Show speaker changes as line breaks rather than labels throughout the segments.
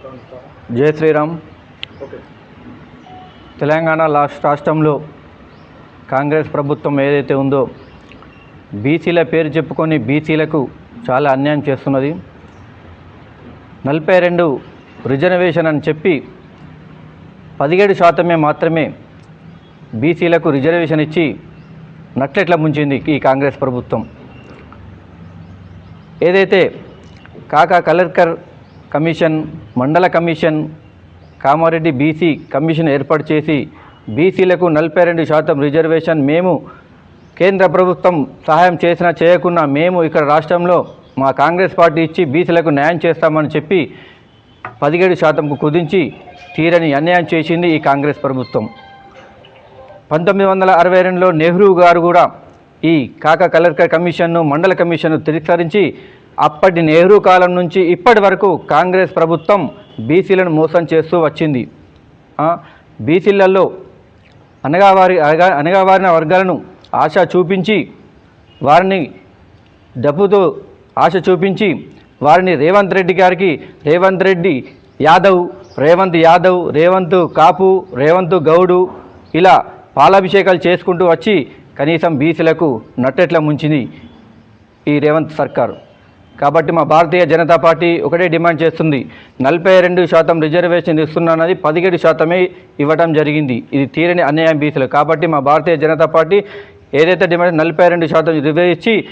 జై శ్రీరామ్. తెలంగాణ రాష్ట్ర రాష్ట్రంలో కాంగ్రెస్ ప్రభుత్వం ఏదైతే ఉందో బీసీల పేరు చెప్పుకొని బీసీలకు చాలా అన్యాయం చేస్తున్నది. నలభై రెండు రిజర్వేషన్ అని చెప్పి పదిహేడు శాతమే మాత్రమే బీసీలకు రిజర్వేషన్ ఇచ్చి నట్లెట్ల ముంచింది ఈ కాంగ్రెస్ ప్రభుత్వం. ఏదైతే Kaka Kalelkar commission Mandal commission Kamareddy BC commission ఏర్పాటు చేసి బీసీలకు నలభై రెండు శాతం రిజర్వేషన్ మేము కేంద్ర ప్రభుత్వం సహాయం చేసినా చేయకున్నా మేము ఇక్కడ రాష్ట్రంలో మా కాంగ్రెస్ పార్టీ ఇచ్చి బీసీలకు న్యాయం చేస్తామని చెప్పి పదిహేడు శాతంకు కుదించి తీరని అన్యాయం చేసింది ఈ కాంగ్రెస్ ప్రభుత్వం. పంతొమ్మిది వందల అరవై రెండులో నెహ్రూ గారు కూడా ఈ కాకా కలెక్టర్ కమిషన్ను మండల కమిషన్ను తిరస్కరించి అప్పటి నెహ్రూ కాలం నుంచి ఇప్పటి వరకు కాంగ్రెస్ ప్రభుత్వం బీసీలను మోసం చేస్తూ వచ్చింది. బీసీలలో అనగావారి అనగా అనగావారిన వర్గాలను ఆశ చూపించి వారిని డబ్బుతో ఆశ చూపించి వారిని రేవంత్ రెడ్డి గారికి రేవంత్ రెడ్డి యాదవ్ రేవంత్ యాదవ్ రేవంత్ కాపు రేవంత్ గౌడు ఇలా పాలాభిషేకాలు చేసుకుంటూ వచ్చి కనీసం బీసీలకు నట్టెట్ల ముంచింది ఈ రేవంత్ సర్కారు. కాబట్టి మా భారతీయ జనతా పార్టీ ఒకటే డిమాండ్ చేస్తుంది. నలభై రెండు శాతం రిజర్వేషన్ ఇస్తున్నది పదిహేడు శాతమే ఇవ్వడం జరిగింది. ఇది తీరని అన్యాయం బీసీలు. కాబట్టి మా భారతీయ జనతా పార్టీ ఏదైతే డిమాండ్ నలభై రెండు శాతం రిజర్వ్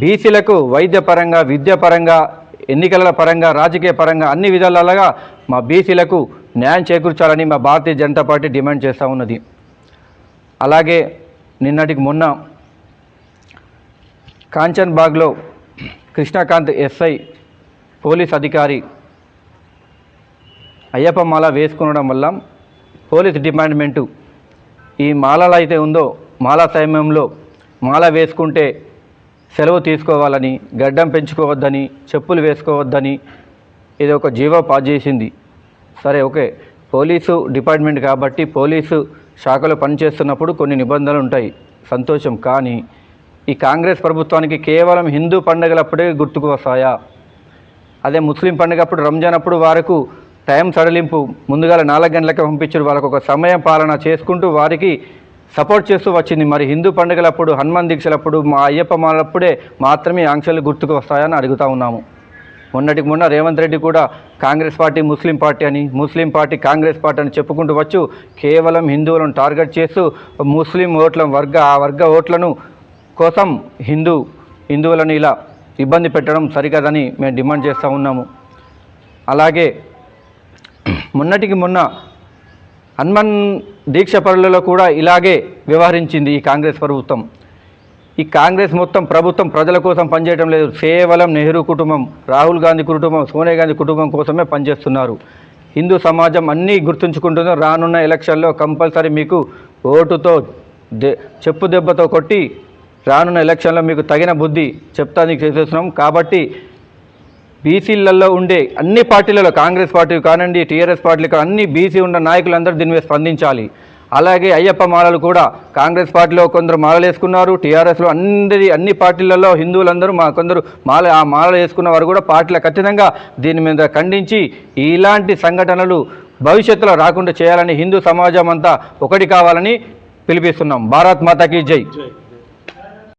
బీసీలకు వైద్యపరంగా విద్యాపరంగా ఎన్నికల పరంగా రాజకీయ పరంగా అన్ని విధాలుగా మా బీసీలకు న్యాయం చేకూర్చాలని మా భారతీయ జనతా పార్టీ డిమాండ్ చేస్తూ ఉన్నది. అలాగే నిన్నటికి మొన్న కాంచన్బాగ్లో కృష్ణకాంత్ ఎస్ఐ పోలీస్ అధికారి అయ్యప్ప మాల వేసుకునడం వల్ల పోలీస్ డిపార్ట్మెంటు ఈ మాలలు అయితే ఉందో మాల సమయంలో మాల వేసుకుంటే సెలవు తీసుకోవాలని గడ్డం పెంచుకోవద్దని చెప్పులు వేసుకోవద్దని ఇది ఒక జీవో పాస్ చేసింది. సరే ఓకే. పోలీసు డిపార్ట్మెంట్ కాబట్టి పోలీసు శాఖలో పనిచేస్తున్నప్పుడు కొన్ని నిబంధనలు ఉంటాయి. సంతోషం. కానీ ఈ కాంగ్రెస్ ప్రభుత్వానికి కేవలం హిందూ పండుగలప్పుడే గుర్తుకు వస్తాయా? అదే ముస్లిం పండుగ అప్పుడు రంజాన్ అప్పుడు వారికి టైం సడలింపు ముందుగా నాలుగు గంటలకే పంపించారు. వాళ్ళకు ఒక సమయం పాలన చేసుకుంటూ వారికి సపోర్ట్ చేస్తూ వచ్చింది. మరి హిందూ పండుగలప్పుడు హనుమాన్ దీక్షలప్పుడు మా అయ్యప్ప మాలప్పుడే మాత్రమే ఆంక్షలు గుర్తుకు వస్తాయని అడుగుతా ఉన్నాము. మొన్నటికి మొన్న రేవంత్ రెడ్డి కూడా కాంగ్రెస్ పార్టీ ముస్లిం పార్టీ అని ముస్లిం పార్టీ కాంగ్రెస్ పార్టీ అని చెప్పుకుంటూ వచ్చు. కేవలం హిందువులను టార్గెట్ చేస్తూ ముస్లిం ఓట్ల వర్గ ఆ వర్గ ఓట్లను కోసం హిందూ హిందువులను ఇలా ఇబ్బంది పెట్టడం సరికాదని మేము డిమాండ్ చేస్తూ ఉన్నాము. అలాగే మొన్నటికి మొన్న హన్మన్ దీక్ష పరులలో కూడా ఇలాగే వ్యవహరించింది ఈ కాంగ్రెస్ ప్రభుత్వం. ఈ కాంగ్రెస్ మొత్తం ప్రభుత్వం ప్రజల కోసం పనిచేయడం లేదు. కేవలం నెహ్రూ కుటుంబం రాహుల్ గాంధీ కుటుంబం సోనియా గాంధీ కుటుంబం కోసమే పనిచేస్తున్నారు. హిందూ సమాజం అన్నీ గుర్తుంచుకుంటుందో రానున్న ఎలక్షన్లో కంపల్సరీ మీకు ఓటుతో దె చెప్పు దెబ్బతో కొట్టి రానున్న ఎలక్షన్లో మీకు తగిన బుద్ధి చెప్తానికి చేసేస్తున్నాం. కాబట్టి బీసీలలో ఉండే అన్ని పార్టీలలో కాంగ్రెస్ పార్టీ కానివ్వండి టీఆర్ఎస్ పార్టీలు కానీ అన్ని బీసీ ఉన్న నాయకులందరూ దీని మీద స్పందించాలి. అలాగే అయ్యప్ప మాలలు కూడా కాంగ్రెస్ పార్టీలో కొందరు మాలలు వేసుకున్నారు. టీఆర్ఎస్లో అందరి అన్ని పార్టీలలో హిందువులందరూ మా కొందరు మాల ఆ మాలలు వేసుకున్న వారు కూడా పార్టీల ఖచ్చితంగా దీని మీద ఖండించి ఇలాంటి సంఘటనలు భవిష్యత్తులో రాకుండా చేయాలని హిందూ సమాజం అంతా ఒకటి కావాలని పిలిపిస్తున్నాం. భారత్ మాతాకి జై.
జై.